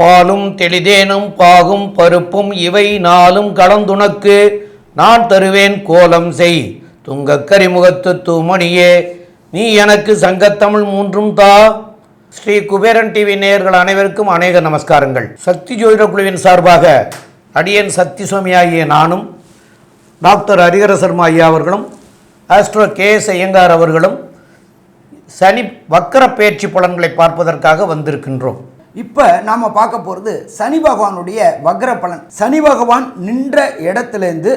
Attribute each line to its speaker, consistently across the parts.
Speaker 1: பாலும் தெளிதேனும் பாகும் பருப்பும் இவை நாளும் கலந்துனக்கு நான் தருவேன் கோலம் செய் துங்க கரிமுகத்து தூமணியே நீ எனக்கு சங்கத்தமிழ் மூன்றும் தா ஸ்ரீ குபேரன் டிவி நேயர்கள் அனைவருக்கும் அநேக நமஸ்காரங்கள் சக்தி ஜோதிட குழுவின் சார்பாக அடியன் சக்தி சுவாமி ஆகிய நானும் டாக்டர் ஹரிகர சர்மா ஐயா அவர்களும் ஆஸ்ட்ரோ கே எஸ் ஐயங்கார் அவர்களும் சனி வக்கர பயிற்சி பலன்களை பார்ப்பதற்காக வந்திருக்கின்றோம் இப்போ நாம் பார்க்க போகிறது சனி பகவானுடைய வக்ர
Speaker 2: பலன் சனி பகவான் நின்ற இடத்துலேருந்து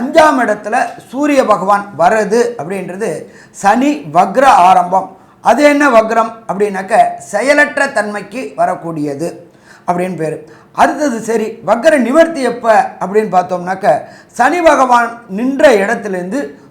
Speaker 2: அஞ்சாம் இடத்துல சூரிய பகவான் வர்றது அப்படின்றது சனி வக்ர ஆரம்பம் அது என்ன வக்ரம் அப்படின்னாக்க செயலற்ற தன்மைக்கு வரக்கூடியது அப்படின்னு பேர் அடுத்தது சரி வக்ர நிவர்த்தி எப்போ அப்படின்னு பார்த்தோம்னாக்க சனி பகவான் நின்ற இடத்துலேருந்து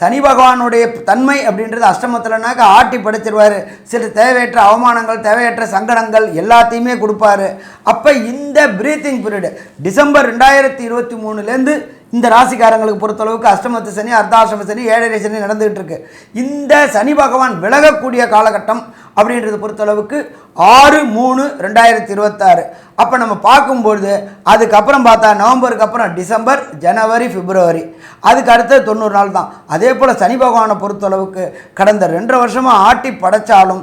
Speaker 2: சனி பகவானுடைய தன்மை அப்படின்றது அஷ்டமத்தில்னாக்க ஆட்டி படைச்சிருவார் சில தேவையற்ற அவமானங்கள் தேவையற்ற சங்கடங்கள் எல்லாத்தையுமே கொடுப்பாரு அப்போ இந்த பிரீத்திங் பீரியடு டிசம்பர் ரெண்டாயிரத்தி இருபத்தி மூணுலேருந்து இந்த ராசிக்காரங்களுக்கு பொறுத்தளவுக்கு அஷ்டமத்து சனி அர்த்தாஷ்டம சனி ஏழரை சனி நடந்துகிட்டு இருக்கு இந்த சனி பகவான் விலகக்கூடிய காலகட்டம் அப்படின்றது பொறுத்தளவுக்கு ஆறு மூணு ரெண்டாயிரத்தி இருபத்தாறு அப்போ நம்ம பார்க்கும்பொழுது அதுக்கப்புறம் பார்த்தா நவம்பருக்கு அப்புறம் டிசம்பர் ஜனவரி பிப்ரவரி அதுக்கு அடுத்த தொண்ணூறு நாள் தான் அதே போல் சனி பகவானை பொறுத்தளவுக்கு கடந்த ரெண்டு வருஷமாக ஆட்டி படைச்சாலும்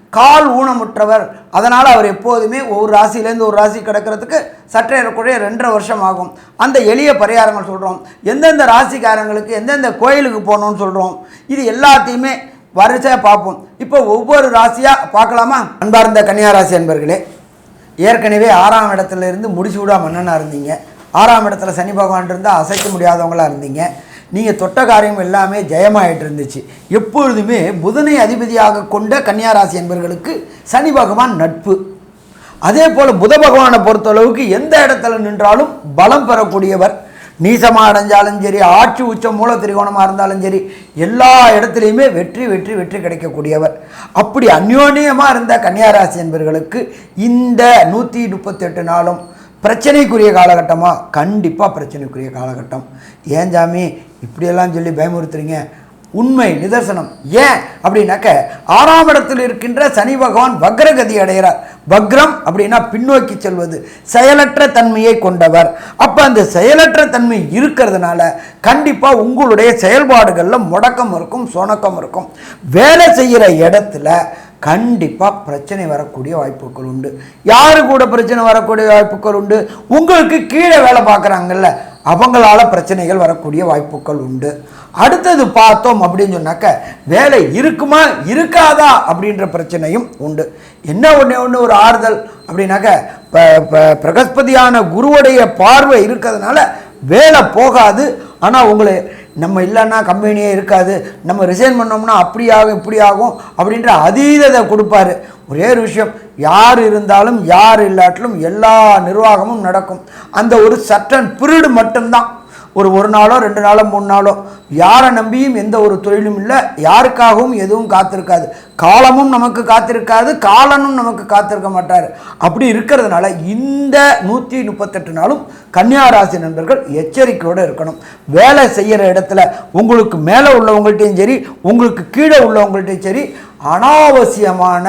Speaker 2: கால் ஊனமுற்றவர் அதனால் அவர் எப்போதுமே ஒவ்வொரு ராசியிலேருந்து ஒரு ராசி கிடக்கிறதுக்கு சற்றே ரெண்டரை வருஷம் ஆகும் அந்த எளிய பரிகாரங்கள் சொல்கிறோம் எந்தெந்த ராசிக்காரங்களுக்கு எந்தெந்த கோயிலுக்கு போகணும்னு சொல்கிறோம் இது எல்லாத்தையுமே வரிசையாக பார்ப்போம் இப்போ ஒவ்வொரு ராசியாக பார்க்கலாமா அன்பார்ந்த கன்னியாராசி அன்பர்களே ஏற்கனவே ஆறாம் இடத்துல இருந்து முடிச்சு விடாமல் மன்னனாக இருந்தீங்க ஆறாம் இடத்துல சனி பகவான் இருந்தால் அசைக்க முடியாதவங்களாக இருந்தீங்க நீங்கள் தொட்ட காரியம் எல்லாமே ஜெயமாயிட்டு இருந்துச்சு எப்பொழுதுமே புதனை அதிபதியாக கொண்ட கன்னியாராசி என்பர்களுக்கு சனி பகவான் நட்பு அதே போல் புத பகவானை பொறுத்தளவுக்கு எந்த இடத்துல நின்றாலும் பலம் பெறக்கூடியவர் நீசமாக அடைஞ்சாலும் சரி ஆட்சி உச்சம் மூல திரிகோணமாக இருந்தாலும் சரி எல்லா இடத்துலையுமே வெற்றி வெற்றி வெற்றி கிடைக்கக்கூடியவர் அப்படி அந்யோன்யமாக இருந்த கன்னியாராசி என்பர்களுக்கு இந்த நூற்றி முப்பத்தெட்டு நாளும் பிரச்சனைக்குரிய காலகட்டமாக கண்டிப்பாக பிரச்சனைக்குரிய காலகட்டம் ஏன் ஜாமி இப்படியெல்லாம் சொல்லி பயமுறுத்துறீங்க உண்மை நிதர்சனம் ஏன் அப்படின்னாக்க ஆறாம் இடத்தில் இருக்கின்ற சனி பகவான் வக்ரகதி அடைகிறார் வக்ரம் அப்படின்னா பின்னோக்கி செல்வது செயலற்ற தன்மையை கொண்டவர் அப்போ அந்த செயலற்ற தன்மை இருக்கிறதுனால கண்டிப்பாக உங்களுடைய செயல்பாடுகளில் முடக்கம் இருக்கும் சொணக்கம் இருக்கும் வேலை செய்கிற இடத்துல கண்டிப்பாக பிரச்சனை வரக்கூடிய வாய்ப்புகள் உண்டு யாரு கூட பிரச்சனை வரக்கூடிய வாய்ப்புகள் உண்டு உங்களுக்கு கீழே வேலை பார்க்குறாங்கல்ல அவங்களால பிரச்சனைகள் வரக்கூடிய வாய்ப்புகள் உண்டு அடுத்தது பார்த்தோம் அப்படின்னு சொன்னாக்க வேலை இருக்குமா இருக்காதா அப்படின்ற பிரச்சனையும் உண்டு என்ன ஒன்று ஒன்று ஒரு ஆறுதல் அப்படின்னாக்க பிரகஸ்பதியான குருவுடைய பார்வை இருக்கிறதுனால வேலை போகாது ஆனால் உங்களை நம்ம இல்லைன்னா கம்பெனியே இருக்காது நம்ம ரிசைன் பண்ணோம்னா அப்படி ஆகும் இப்படி ஆகும் அப்படின்ற அதீதத்தை கொடுப்பார் ஒரே ஒரு விஷயம் யார் இருந்தாலும் யார் இல்லாட்டிலும் எல்லா நிர்வாகமும் நடக்கும் அந்த ஒரு சட்டன் பிரிடு மட்டும்தான் ஒரு ஒரு நாளோ ரெண்டு நாளோ மூணு நாளோ யாரை நம்பியும் எந்த ஒரு தொழிலும் இல்லை யாருக்காகவும் எதுவும் காத்திருக்காது காலமும் நமக்கு காத்திருக்காது காலனும் நமக்கு காத்திருக்க மாட்டார் அப்படி இருக்கிறதுனால இந்த நூற்றி முப்பத்தெட்டு நாளும் கன்னியாராசி நண்பர்கள் எச்சரிக்கையோடு இருக்கணும் வேலை செய்கிற இடத்துல உங்களுக்கு மேலே உள்ளவங்கள்ட்டையும் சரி உங்களுக்கு கீழே உள்ளவங்கள்ட்டையும் சரி அனாவசியமான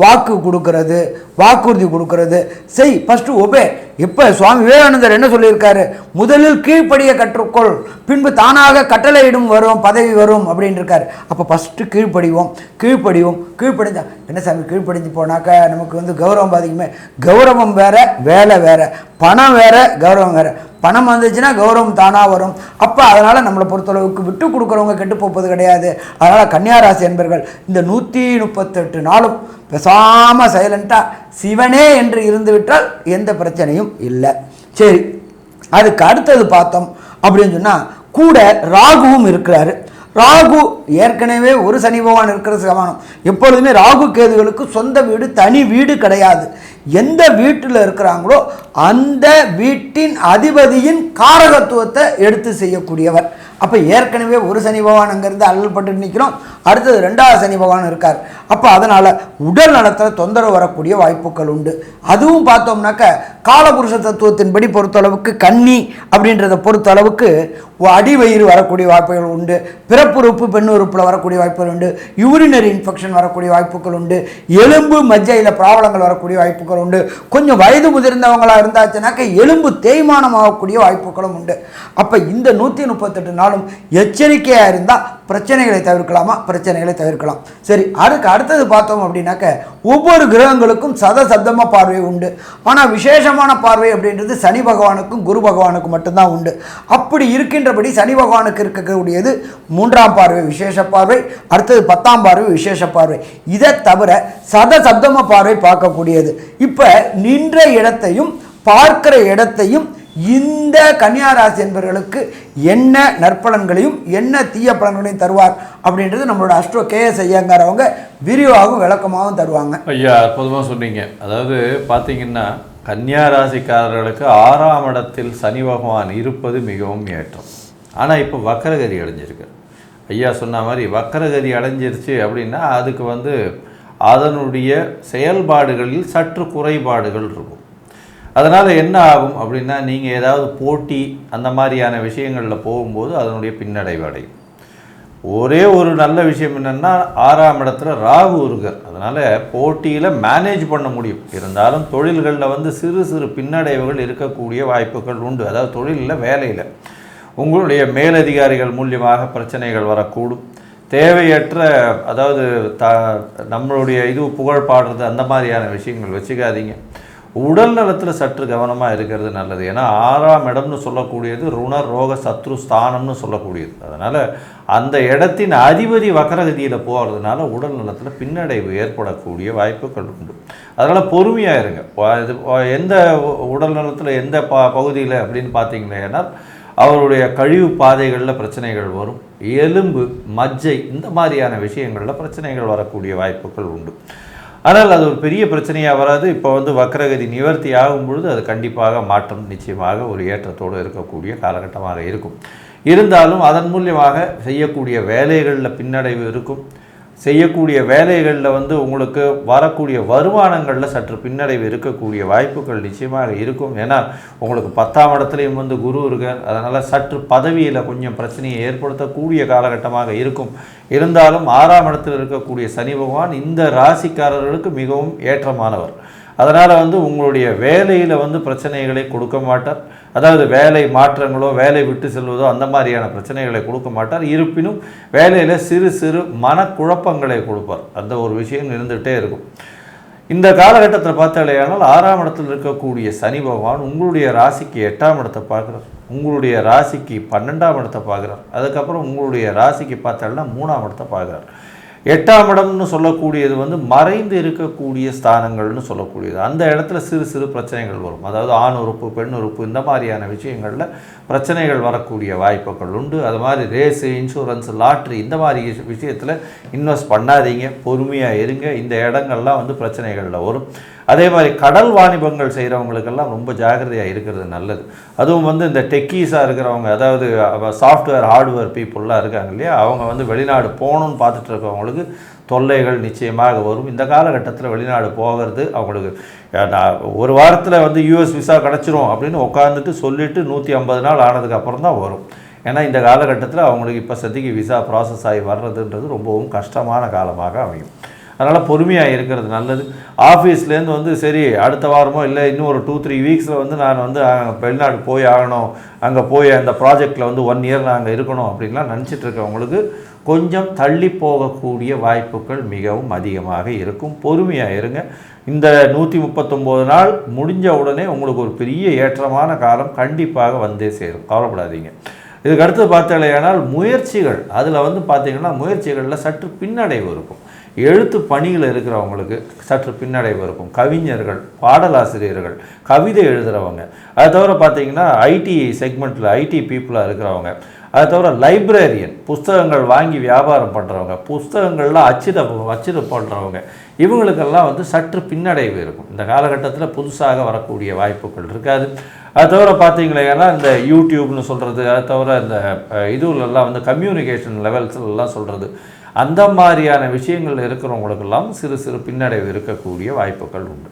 Speaker 2: வாக்கு கொடுக்கறது வாக்குறுதி கொடுக்கறது செய் ஃபஸ்ட்டு ஒபே இப்போ சுவாமி விவேகானந்தர் என்ன சொல்லியிருக்காரு முதலில் கீழ்ப்படியை கற்றுக்கொள் பின்பு தானாக கட்டளையிடும் வரும் பதவி வரும் அப்படின்னு இருக்கார் அப்போ ஃபஸ்ட்டு கீழ்ப்படிவோம் கீழ்ப்படிவோம் கீழ்ப்படிஞ்சா என்ன சாமி கீழ்ப்படிஞ்சு போனாக்கா நமக்கு வந்து கௌரவம் பாதிக்குமே கௌரவம் வேறு வேலை வேறு பணம் வேறு கௌரவம் வேறு பணம் வந்துச்சுன்னா கௌரவம் தானாக வரும் அப்போ அதனால் நம்மளை பொறுத்தளவுக்கு விட்டு கொடுக்குறவங்க கெட்டு போப்பது கிடையாது அதனால் கன்னியாராசி என்பர்கள் இந்த நூற்றி முப்பத்தெட்டு நாளும் பெசாமல் சைலண்ட்டாக சிவனே என்று இருந்துவிட்டால் எந்த பிரச்சனையும் இல்லை சரி அதுக்கு அடுத்தது பார்த்தோம் அப்படின்னு சொன்னால் கூட ராகுவும் இருக்கிறாரு ராகு ஏற்கனவே ஒரு சனி பகவான் இருக்கிற சமானம் எப்பொழுதுமே ராகு கேதுகளுக்கு சொந்த வீடு தனி வீடு கிடையாது எந்த வீட்டில் இருக்கிறாங்களோ அந்த வீட்டின் அதிபதியின் காரகத்துவத்தை எடுத்து செய்யக்கூடியவர் அப்போ ஏற்கனவே ஒரு சனி பகவான் அங்கேருந்து அல்லல்பட்டு நிற்கிறோம் அடுத்தது ரெண்டாவது சனி பகவான் இருக்கார் அப்போ அதனால் உடல் நலத்தில் தொந்தரவு வரக்கூடிய வாய்ப்புகள் உண்டு அதுவும் பார்த்தோம்னாக்க காலபுருஷ தத்துவத்தின்படி பொறுத்தளவுக்கு கன்னி அப்படின்றத பொறுத்தளவுக்கு அடிவயிறு வரக்கூடிய வாய்ப்புகள் உண்டு பிறப்புறுப்பு பெண் உறுப்பில் வரக்கூடிய வாய்ப்புகள் உண்டு யூரினரி இன்ஃபெக்ஷன் வரக்கூடிய வாய்ப்புகள் உண்டு எலும்பு மஜ்ஜையில் ப்ராப்ளங்கள் வரக்கூடிய வாய்ப்புகள் உண்டு கொஞ்சம் வயது முதிர்ந்தவங்களாக இருந்தாச்சுனாக்க எலும்பு தேய்மானம் ஆகக்கூடிய வாய்ப்புகளும் உண்டு அப்போ இந்த நூற்றி முப்பத்தெட்டு நாள் ஆனாலும் எச்சரிக்கையாக இருந்தால் பிரச்சனைகளை தவிர்க்கலாமா பிரச்சனைகளை தவிர்க்கலாம் சரி அதுக்கு அடுத்தது பார்த்தோம் அப்படின்னாக்க ஒவ்வொரு கிரகங்களுக்கும் சத சப்தம பார்வை உண்டு ஆனால் விசேஷமான பார்வை அப்படின்றது சனி பகவானுக்கும் குரு பகவானுக்கும் மட்டும்தான் உண்டு அப்படி இருக்கின்றபடி சனி பகவானுக்கு இருக்கக்கூடியது மூன்றாம் பார்வை விசேஷ பார்வை அடுத்தது பத்தாம் பார்வை விசேஷ பார்வை இதை தவிர சத சப்தம பார்வை பார்க்கக்கூடியது இப்போ நின்ற இடத்தையும் பார்க்கிற இடத்தையும் இந்த கன்னியாராசி என்பவர்களுக்கு என்ன நற்பலன்களையும் என்ன தீய பலன்களையும் தருவார் அப்படின்றது நம்மளோட அஸ்ட்ரோ கேஎஸ் ஐயாங்கிறவங்க விரிவாகவும் விளக்கமாகவும் தருவாங்க
Speaker 3: ஐயா அற்புதமாக சொன்னீங்க அதாவது பார்த்தீங்கன்னா கன்னியாராசிக்காரர்களுக்கு ராசிக்காரர்களுக்கு ஆறாம் இடத்தில் சனி பகவான் இருப்பது மிகவும் ஏற்றம் ஆனால் இப்போ வக்கரகதி அடைஞ்சிருக்கு ஐயா சொன்ன மாதிரி வக்கரகதி அடைஞ்சிருச்சு அப்படின்னா அதுக்கு வந்து அதனுடைய செயல்பாடுகளில் சற்று குறைபாடுகள் இருக்கும் அதனால் என்ன ஆகும் அப்படின்னா நீங்கள் ஏதாவது போட்டி அந்த மாதிரியான விஷயங்களில் போகும்போது அதனுடைய பின்னடைவு அடையும் ஒரே ஒரு நல்ல விஷயம் என்னென்னா ஆறாம் இடத்துல ராகு இருக்கார் அதனால் போட்டியில் மேனேஜ் பண்ண முடியும் இருந்தாலும் தொழில்களில் வந்து சிறு சிறு பின்னடைவுகள் இருக்கக்கூடிய வாய்ப்புகள் உண்டு அதாவது தொழிலில் வேலையில் உங்களுடைய மேலதிகாரிகள் மூலியமாக பிரச்சனைகள் வரக்கூடும் தேவையற்ற அதாவது த நம்மளுடைய இது புகழ் பாடுறது அந்த மாதிரியான விஷயங்கள் வச்சுக்காதீங்க உடல் நலத்தில் சற்று கவனமாக இருக்கிறது நல்லது ஏன்னா ஆறாம் இடம்னு சொல்லக்கூடியது ருண ரோக சத்ரு ஸ்தானம்னு சொல்லக்கூடியது அதனால் அந்த இடத்தின் அதிபதி வக்கரகதியில் போகிறதுனால உடல் நலத்தில் பின்னடைவு ஏற்படக்கூடிய வாய்ப்புகள் உண்டு அதனால் பொறுமையாக இருங்க இது எந்த உடல் நலத்தில் எந்த ப பகுதியில் அப்படின்னு பார்த்தீங்கன்னா அவருடைய கழிவு பாதைகளில் பிரச்சனைகள் வரும் எலும்பு மஜ்ஜை இந்த மாதிரியான விஷயங்களில் பிரச்சனைகள் வரக்கூடிய வாய்ப்புகள் உண்டு ஆனால் அது ஒரு பெரிய பிரச்சனையாக வராது இப்போ வந்து வக்கரகதி நிவர்த்தி ஆகும் பொழுது அது கண்டிப்பாக மாற்றம் நிச்சயமாக ஒரு ஏற்றத்தோடு இருக்கக்கூடிய காலகட்டமாக இருக்கும் இருந்தாலும் அதன் மூலியமாக செய்யக்கூடிய வேலைகளில் பின்னடைவு இருக்கும் செய்யக்கூடிய வேலைகளில் வந்து உங்களுக்கு வரக்கூடிய வருமானங்களில் சற்று பின்னடைவு இருக்கக்கூடிய வாய்ப்புகள் நிச்சயமாக இருக்கும் ஏன்னா உங்களுக்கு பத்தாம் இடத்துலையும் வந்து குரு இருக்கார் அதனால் சற்று பதவியில் கொஞ்சம் பிரச்சனையை ஏற்படுத்தக்கூடிய காலகட்டமாக இருக்கும் இருந்தாலும் ஆறாம் இடத்தில் இருக்கக்கூடிய சனி பகவான் இந்த ராசிக்காரர்களுக்கு மிகவும் ஏற்றமானவர் அதனால் வந்து உங்களுடைய வேலையில் வந்து பிரச்சனைகளை கொடுக்க மாட்டார் அதாவது வேலை மாற்றங்களோ வேலை விட்டு செல்வதோ அந்த மாதிரியான பிரச்சனைகளை கொடுக்க மாட்டார் இருப்பினும் வேலையில் சிறு சிறு மனக்குழப்பங்களை கொடுப்பார் அந்த ஒரு விஷயம் இருந்துகிட்டே இருக்கும் இந்த காலகட்டத்தில் பார்த்தாலேயானால் ஆறாம் இடத்தில் இருக்கக்கூடிய சனி பகவான் உங்களுடைய ராசிக்கு எட்டாம் இடத்தை பார்க்குறார் உங்களுடைய ராசிக்கு பன்னெண்டாம் இடத்தை பார்க்குறார் அதுக்கப்புறம் உங்களுடைய ராசிக்கு பார்த்தாலும் மூணாம் இடத்தை பார்க்குறார் எட்டாம் இடம்னு சொல்லக்கூடியது வந்து மறைந்து இருக்கக்கூடிய ஸ்தானங்கள்னு சொல்லக்கூடியது அந்த இடத்துல சிறு சிறு பிரச்சனைகள் வரும் அதாவது ஆண் உறுப்பு பெண் உறுப்பு இந்த மாதிரியான விஷயங்களில் பிரச்சனைகள் வரக்கூடிய வாய்ப்புகள் உண்டு அது மாதிரி ரேஸு இன்சூரன்ஸ் லாட்ரி இந்த மாதிரி விஷயத்தில் இன்வெஸ்ட் பண்ணாதீங்க பொறுமையாக இருங்க இந்த இடங்கள்லாம் வந்து பிரச்சனைகளில் வரும் அதே மாதிரி கடல் வாணிபங்கள் செய்கிறவங்களுக்கெல்லாம் ரொம்ப ஜாகிரதையாக இருக்கிறது நல்லது அதுவும் வந்து இந்த டெக்கீஸாக இருக்கிறவங்க அதாவது சாஃப்ட்வேர் ஹார்ட்வேர் பீப்புளெலாம் இருக்காங்க இல்லையா அவங்க வந்து வெளிநாடு போகணும்னு பார்த்துட்டு இருக்கவங்களுக்கு தொல்லைகள் நிச்சயமாக வரும் இந்த காலகட்டத்தில் வெளிநாடு போகிறது அவங்களுக்கு ஒரு வாரத்தில் வந்து யூஎஸ் விசா கிடச்சிரும் அப்படின்னு உட்காந்துட்டு சொல்லிவிட்டு நூற்றி ஐம்பது நாள் ஆனதுக்கப்புறம் தான் வரும் ஏன்னா இந்த காலகட்டத்தில் அவங்களுக்கு இப்போ சதிக்கு விசா ப்ராசஸ் ஆகி வர்றதுன்றது ரொம்பவும் கஷ்டமான காலமாக அமையும் அதனால் பொறுமையாக இருக்கிறது நல்லது ஆஃபீஸ்லேருந்து வந்து சரி அடுத்த வாரமோ இல்லை இன்னும் ஒரு டூ த்ரீ வீக்ஸில் வந்து நான் வந்து வெளிநாடு போய் ஆகணும் அங்கே போய் அந்த ப்ராஜெக்டில் வந்து ஒன் இயர் நான் அங்கே இருக்கணும் அப்படின்லாம் நினச்சிட்டு இருக்கவங்களுக்கு கொஞ்சம் தள்ளி போகக்கூடிய வாய்ப்புகள் மிகவும் அதிகமாக இருக்கும் பொறுமையாக இருங்க இந்த நூற்றி முப்பத்தொம்போது நாள் முடிஞ்ச உடனே உங்களுக்கு ஒரு பெரிய ஏற்றமான காலம் கண்டிப்பாக வந்தே சேரும் கவலைப்படாதீங்க இதுக்கு அடுத்து பார்த்தாலேயானால் முயற்சிகள் அதில் வந்து பார்த்தீங்கன்னா முயற்சிகளில் சற்று பின்னடைவு இருக்கும் எழுத்து பணியில் இருக்கிறவங்களுக்கு சற்று பின்னடைவு இருக்கும் கவிஞர்கள் பாடலாசிரியர்கள் கவிதை எழுதுகிறவங்க அதை தவிர பார்த்தீங்கன்னா ஐடி செக்மெண்ட்டில் ஐடி பீப்புளாக இருக்கிறவங்க அதை தவிர லைப்ரரியன் புஸ்தகங்கள் வாங்கி வியாபாரம் பண்ணுறவங்க புஸ்தகங்கள்லாம் அச்சிட அச்சிட பண்ணுறவங்க இவங்களுக்கெல்லாம் வந்து சற்று பின்னடைவு இருக்கும் இந்த காலகட்டத்தில் புதுசாக வரக்கூடிய வாய்ப்புகள் இருக்காது அதை தவிர பார்த்தீங்கன்னா இந்த யூடியூப்னு சொல்கிறது அதை தவிர இந்த இதுலெல்லாம் வந்து கம்யூனிகேஷன் லெவல்ஸ்லாம் சொல்கிறது அந்த மாதிரியான விஷயங்கள் இருக்கிறவங்களுக்கெல்லாம் சிறு சிறு பின்னடைவு இருக்கக்கூடிய வாய்ப்புகள் உண்டு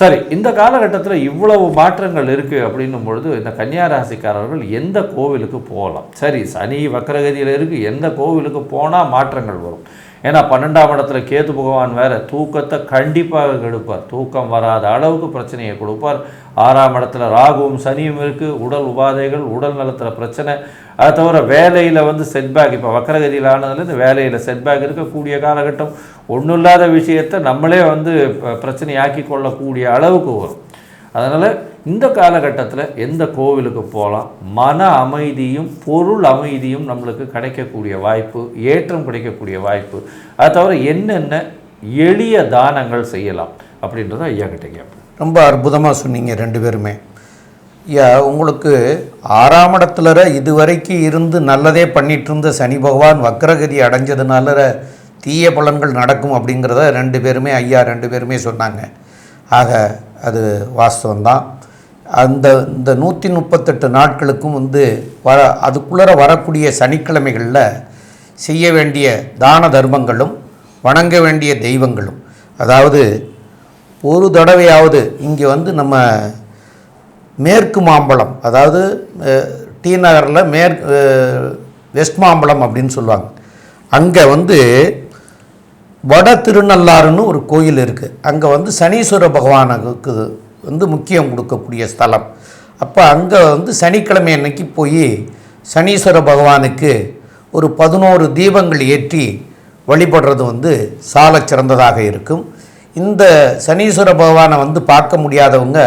Speaker 3: சரி இந்த காலகட்டத்தில் இவ்வளவு மாற்றங்கள் இருக்குது அப்படின்னும் பொழுது இந்த கன்னியாராசிக்காரர்கள் எந்த கோவிலுக்கு போகலாம் சரி சனி வக்கரகதியில் இருக்குது எந்த கோவிலுக்கு போனால் மாற்றங்கள் வரும் ஏன்னா பன்னெண்டாம் இடத்துல கேது பகவான் வேறு தூக்கத்தை கண்டிப்பாக கெடுப்பார் தூக்கம் வராத அளவுக்கு பிரச்சனையை கொடுப்பார் ஆறாம் இடத்துல ராகுவும் சனியும் இருக்குது உடல் உபாதைகள் உடல் நலத்தில் பிரச்சனை அதை தவிர வேலையில் வந்து செட்பேக் இப்போ வக்கரகதியில் ஆனதுலேருந்து வேலையில் செட்பேக் இருக்கக்கூடிய காலகட்டம் ஒன்றும் இல்லாத விஷயத்தை நம்மளே வந்து பிரச்சனையாக்கி கொள்ளக்கூடிய அளவுக்கு வரும் அதனால் இந்த காலகட்டத்தில் எந்த கோவிலுக்கு போகலாம் மன அமைதியும் பொருள் அமைதியும் நம்மளுக்கு கிடைக்கக்கூடிய வாய்ப்பு ஏற்றம் கிடைக்கக்கூடிய வாய்ப்பு அதை தவிர என்னென்ன எளிய தானங்கள் செய்யலாம் அப்படின்றத ஐயா கிட்ட கேட்பேன்
Speaker 1: ரொம்ப அற்புதமாக சொன்னீங்க ரெண்டு பேருமே ஐயா உங்களுக்கு ஆறாம் இடத்துல இதுவரைக்கும் இருந்து நல்லதே பண்ணிகிட்டு இருந்த சனி பகவான் வக்ரகதி அடைஞ்சதுனால தீய பலன்கள் நடக்கும் அப்படிங்கிறத ரெண்டு பேருமே ஐயா ரெண்டு பேருமே சொன்னாங்க ஆக அது வாஸ்தவம்தான் அந்த இந்த நூற்றி முப்பத்தெட்டு நாட்களுக்கும் வந்து வர அதுக்குள்ளே வரக்கூடிய சனிக்கிழமைகளில் செய்ய வேண்டிய தான தர்மங்களும் வணங்க வேண்டிய தெய்வங்களும் அதாவது ஒரு தடவையாவது இங்கே வந்து நம்ம மேற்கு மாம்பழம் அதாவது டி நகரில் மேற் வெஸ்ட் மாம்பழம் அப்படின்னு சொல்லுவாங்க அங்கே வந்து வட திருநள்ளாறுன்னு ஒரு கோயில் இருக்குது அங்கே வந்து சனீஸ்வர பகவானுக்கு வந்து முக்கியம் கொடுக்கக்கூடிய ஸ்தலம் அப்போ அங்கே வந்து சனிக்கிழமை அன்னைக்கு போய் சனீஸ்வர பகவானுக்கு ஒரு பதினோரு தீபங்கள் ஏற்றி வழிபடுறது வந்து சால சிறந்ததாக இருக்கும் இந்த சனீஸ்வர பகவானை வந்து பார்க்க முடியாதவங்க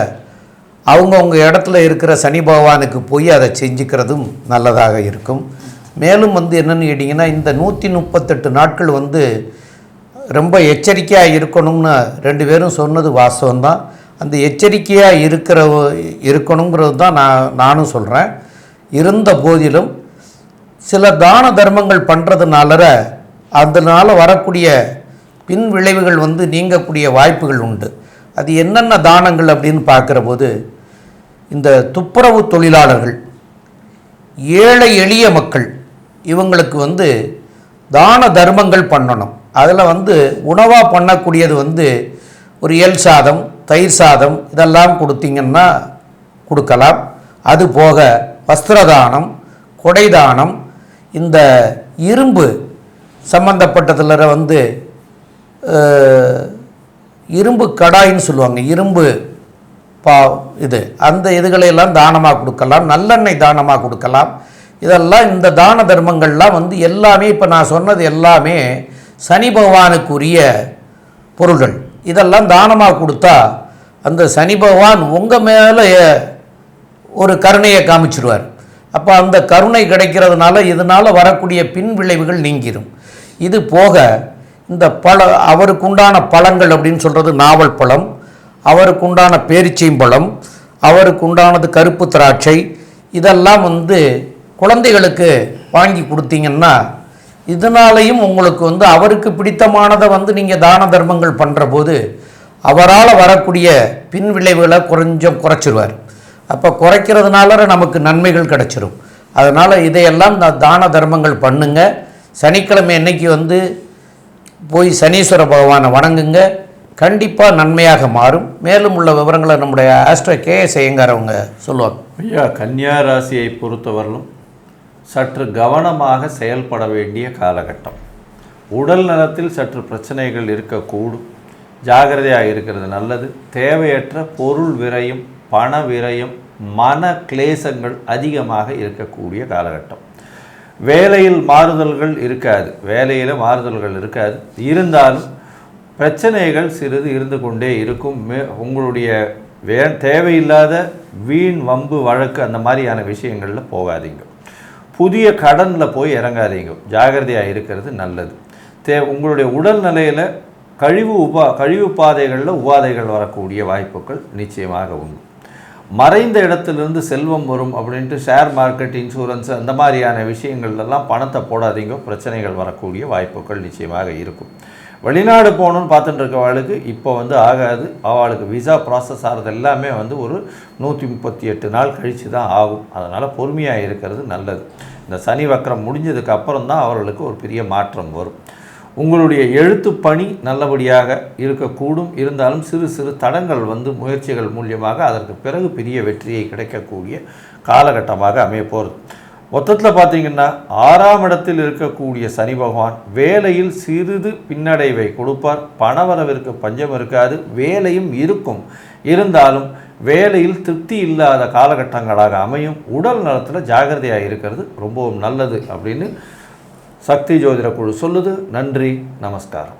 Speaker 1: அவங்கவுங்க இடத்துல இருக்கிற சனி பகவானுக்கு போய் அதை செஞ்சுக்கிறதும் நல்லதாக இருக்கும் மேலும் வந்து என்னென்னு கேட்டிங்கன்னா இந்த நூற்றி முப்பத்தெட்டு நாட்கள் வந்து ரொம்ப எச்சரிக்கையாக இருக்கணும்னு ரெண்டு பேரும் சொன்னது வாஸ்தவம்தான் தான் அந்த எச்சரிக்கையாக இருக்கிற இருக்கணுங்கிறது தான் நான் நானும் சொல்கிறேன் இருந்த போதிலும் சில தான தர்மங்கள் பண்ணுறதுனால அதனால் வரக்கூடிய பின் விளைவுகள் வந்து நீங்கக்கூடிய வாய்ப்புகள் உண்டு அது என்னென்ன தானங்கள் அப்படின்னு பார்க்குற போது இந்த துப்புரவு தொழிலாளர்கள் ஏழை எளிய மக்கள் இவங்களுக்கு வந்து தான தர்மங்கள் பண்ணணும் அதில் வந்து உணவாக பண்ணக்கூடியது வந்து ஒரு எல் சாதம் தயிர் சாதம் இதெல்லாம் கொடுத்தீங்கன்னா கொடுக்கலாம் அது போக வஸ்திரதானம் குடைதானம் இந்த இரும்பு சம்பந்தப்பட்டதில் வந்து இரும்பு கடாயின்னு சொல்லுவாங்க இரும்பு பா இது அந்த இதுகளையெல்லாம் தானமாக கொடுக்கலாம் நல்லெண்ணெய் தானமாக கொடுக்கலாம் இதெல்லாம் இந்த தான தர்மங்கள்லாம் வந்து எல்லாமே இப்போ நான் சொன்னது எல்லாமே சனி பகவானுக்குரிய பொருள்கள் இதெல்லாம் தானமாக கொடுத்தா அந்த சனி பகவான் உங்கள் மேலே ஒரு கருணையை காமிச்சிடுவார் அப்போ அந்த கருணை கிடைக்கிறதுனால இதனால் வரக்கூடிய பின் விளைவுகள் நீங்கிடும் இது போக இந்த பழ அவருக்குண்டான பழங்கள் அப்படின்னு சொல்கிறது நாவல் பழம் அவருக்குண்டான பேரிச்சைம்பழம் அவருக்குண்டானது கருப்பு திராட்சை இதெல்லாம் வந்து குழந்தைகளுக்கு வாங்கி கொடுத்தீங்கன்னா இதனாலையும் உங்களுக்கு வந்து அவருக்கு பிடித்தமானதை வந்து நீங்கள் தான தர்மங்கள் பண்ணுற போது அவரால் வரக்கூடிய பின் விளைவுகளை கொஞ்சம் குறைச்சிருவார் அப்போ குறைக்கிறதுனால நமக்கு நன்மைகள் கிடச்சிரும் அதனால் இதையெல்லாம் தான தர்மங்கள் பண்ணுங்க சனிக்கிழமை அன்னைக்கு வந்து போய் சனீஸ்வர பகவானை வணங்குங்க கண்டிப்பாக நன்மையாக மாறும் மேலும் உள்ள விவரங்களை நம்முடைய ஆஸ்ட்ரோ கே ஐயங்கார் அவங்க சொல்லுவாங்க
Speaker 3: ஐயா கன்னியா ராசியை பொறுத்தவரையிலும் சற்று கவனமாக செயல்பட வேண்டிய காலகட்டம் உடல் நலத்தில் சற்று பிரச்சனைகள் இருக்கக்கூடும் ஜாகிரதையாக இருக்கிறது நல்லது தேவையற்ற பொருள் விரயம் பண விரயம் மன கிளேசங்கள் அதிகமாக இருக்கக்கூடிய காலகட்டம் வேலையில் மாறுதல்கள் இருக்காது வேலையில் மாறுதல்கள் இருக்காது இருந்தாலும் பிரச்சனைகள் சிறிது இருந்து கொண்டே இருக்கும் மே உங்களுடைய வே தேவையில்லாத வீண் வம்பு வழக்கு அந்த மாதிரியான விஷயங்களில் போகாதீங்க புதிய கடனில் போய் இறங்காதீங்க ஜாகிரதையாக இருக்கிறது நல்லது தே உங்களுடைய உடல்நிலையில் கழிவு உபா கழிவு பாதைகளில் உபாதைகள் வரக்கூடிய வாய்ப்புகள் நிச்சயமாக உண்டு மறைந்த இடத்துலேருந்து செல்வம் வரும் அப்படின்ட்டு ஷேர் மார்க்கெட் இன்சூரன்ஸ் அந்த மாதிரியான விஷயங்கள்லாம் பணத்தை போடாதீங்க பிரச்சனைகள் வரக்கூடிய வாய்ப்புகள் நிச்சயமாக இருக்கும் வெளிநாடு போகணுன்னு பார்த்துட்டு அவளுக்கு இப்போ வந்து ஆகாது அவளுக்கு விசா ப்ராசஸ் ஆகிறது எல்லாமே வந்து ஒரு நூற்றி முப்பத்தி எட்டு நாள் கழித்து தான் ஆகும் அதனால் பொறுமையாக இருக்கிறது நல்லது இந்த சனி வக்கரம் முடிஞ்சதுக்கு அப்புறம் தான் அவர்களுக்கு ஒரு பெரிய மாற்றம் வரும் உங்களுடைய எழுத்து பணி நல்லபடியாக இருக்கக்கூடும் இருந்தாலும் சிறு சிறு தடங்கள் வந்து முயற்சிகள் மூலியமாக அதற்கு பிறகு பெரிய வெற்றியை கிடைக்கக்கூடிய காலகட்டமாக அமைய போகிறது மொத்தத்தில் பார்த்தீங்கன்னா ஆறாம் இடத்தில் இருக்கக்கூடிய சனி பகவான் வேலையில் சிறிது பின்னடைவை கொடுப்பார் பணவரவிற்கு பஞ்சம் இருக்காது வேலையும் இருக்கும் இருந்தாலும் வேலையில் திருப்தி இல்லாத காலகட்டங்களாக அமையும் உடல் நலத்தில் ஜாகிரதையாக இருக்கிறது ரொம்பவும் நல்லது அப்படின்னு சக்தி ஜோதிட குழு சொல்லுது நன்றி நமஸ்காரம்